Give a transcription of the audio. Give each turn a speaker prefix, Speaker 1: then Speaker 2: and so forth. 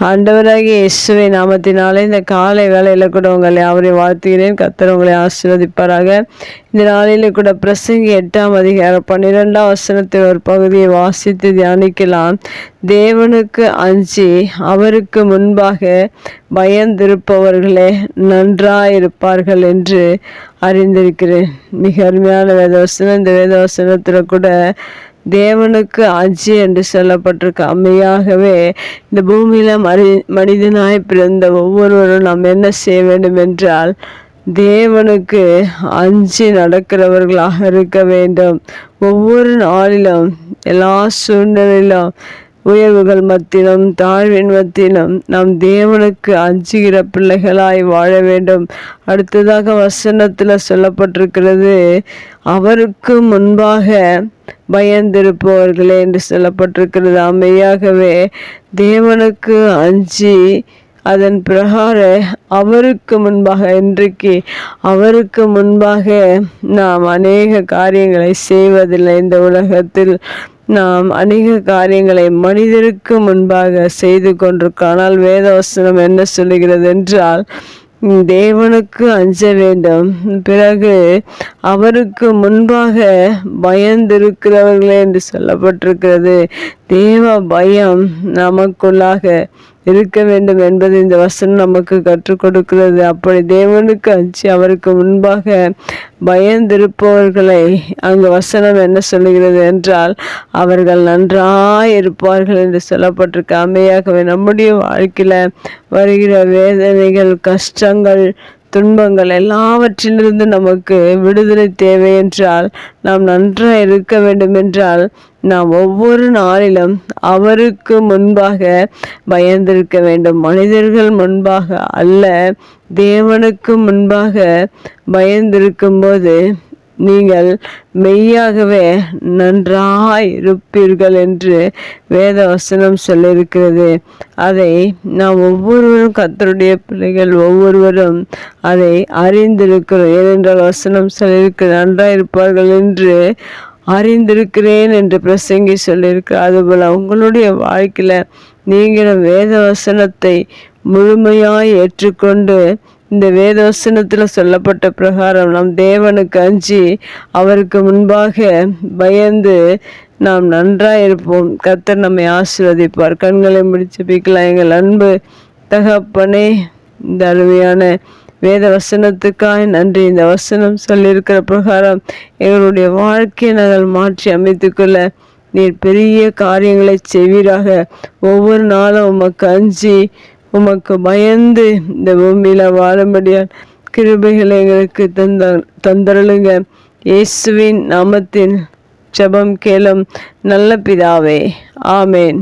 Speaker 1: ஆண்டவராகிய இயேசுவை நாமத்தினாலே இந்த காலை வேலையில் கூட உங்களை அவரை வாழ்த்துகிறேன். கத்தர் உங்களை ஆசீர்வதிப்பாராக. இந்த நாளில் கூட பிரசங்கி எட்டாம் அதிகாரம் பன்னிரெண்டாம் வசனத்தில் ஒரு பகுதியை வாசித்து தியானிக்கலாம். தேவனுக்கு அஞ்சி அவருக்கு முன்பாக பயந்திருப்பவர்களே நன்றாயிருப்பார்கள் என்று அறிந்திருக்கிறேன். மிக அருமையான வேதவசனம். இந்த வேதவசனத்தில் கூட தேவனுக்கு ஆட்சி என்று சொல்லப்பட்டிருக்க. அம்மையாகவே இந்த பூமியில் மரி மனிதனாய் பிறந்த ஒவ்வொருவரும் நாம் என்ன செய்ய வேண்டும் என்றால் தேவனுக்கு அஞ்சு நடக்கிறவர்களாக இருக்க வேண்டும். ஒவ்வொரு நாளிலும் எல்லா சூழ்நிலையிலும் உயர்வுகள் மத்தியிலும் தாழ்வின் மத்தியிலும் நாம் தேவனுக்கு அஞ்சுகிற பிள்ளைகளாய் வாழ வேண்டும். அடுத்ததாக வசனத்தில் சொல்லப்பட்டிருக்கிறது அவருக்கு முன்பாக பயந்திருப்பவர்களே என்று சொல்லப்பட்டிருக்கிறது. அமையாகவே தேவனுக்கு அஞ்சி அதன் பிரகார அவருக்கு முன்பாக இன்றைக்கு அவருக்கு முன்பாக நாம் அநேக காரியங்களை செய்வதில்லை இந்த உலகத்தில். நாம் அநேக காரியங்களை மனிதருக்கு முன்பாக செய்து கொண்டிருக்கோம் ஆனால் வேதவசனம் என்ன சொல்லுகிறது என்றால் தேவனுக்கு அஞ்ச வேண்டும். பிறகு அவருக்கு முன்பாக பயந்திருக்கிறவர்களே என்று சொல்லப்பட்டிருக்கிறது. தேவ பயம் நமக்குள்ளாக இருக்க வேண்டும் என்பது இந்த வசனம் நமக்கு கற்றுக் கொடுக்கிறது. அப்படி தேவனுக்கு அச்சு அவருக்கு முன்பாக பயந்திருப்பவர்களை அங்கு வசனம் என்ன சொல்லுகிறது என்றால் அவர்கள் நன்றாய் இருப்பார்கள் என்று சொல்லப்பட்டிருக்க. அமையாகவே நம்முடைய வாழ்க்கையில் வருகிற வேதனைகள் கஷ்டங்கள் துன்பங்கள் எல்லாவற்றிலிருந்து நமக்கு விடுதலை தேவை என்றால் நாம் நன்றாக இருக்க வேண்டும் என்றால் நாம் ஒவ்வொரு நாளிலும் அவருக்கு முன்பாக பயந்திருக்க வேண்டும். மனிதர்கள் முன்பாக அல்ல தேவனுக்கு முன்பாக பயந்திருக்கும் போது நீங்கள் மெய்யாகவே நன்றாய் இருப்பீர்கள் என்று வேத வசனம் சொல்லியிருக்கிறது. அதை நாம் ஒவ்வொருவரும் கத்தருடைய பிள்ளைகள் ஒவ்வொருவரும் அதை அறிந்திருக்கிறோம். ஏனென்றால் வசனம் சொல்லியிருக்க நன்றாயிருப்பார்கள் என்று அறிந்திருக்கிறேன் என்று பிரசங்கி சொல்லியிருக்கிறார். அதுபோல் உங்களுடைய வாழ்க்கையில் நீங்கள் வேத வசனத்தை முழுமையாய் ஏற்றுக்கொண்டு இந்த வேதவசனத்தில் சொல்லப்பட்ட பிரகாரம் நாம் தேவனுக்கு அஞ்சி அவருக்கு முன்பாக பயந்து நாம் நன்றாக இருப்போம் கத்தர் நம்மை ஆசீர்வதிப்பார். கண்களை முடிச்சு பிக்கலாம் எங்கள் அன்பு தகப்பனே இந்த அருமையான வேத வசனத்துக்காய் நன்றி. இந்த வசனம் சொல்லியிருக்கிற பிரகாரம் எங்களுடைய வாழ்க்கையை நாங்கள் மாற்றி அமைத்துக்கொள்ள நீர் பெரிய காரியங்களை செய்வீராக. ஒவ்வொரு நாளும் உமக்கு அஞ்சி உமக்கு பயந்து இந்த பூமியில் வாழும்படியால் கிருபைகளை எங்களுக்கு தந்த தந்தருளுங்க. இயேசுவின் நாமத்தின் ஜபம் கேளும் நல்ல பிதாவே. ஆமேன்.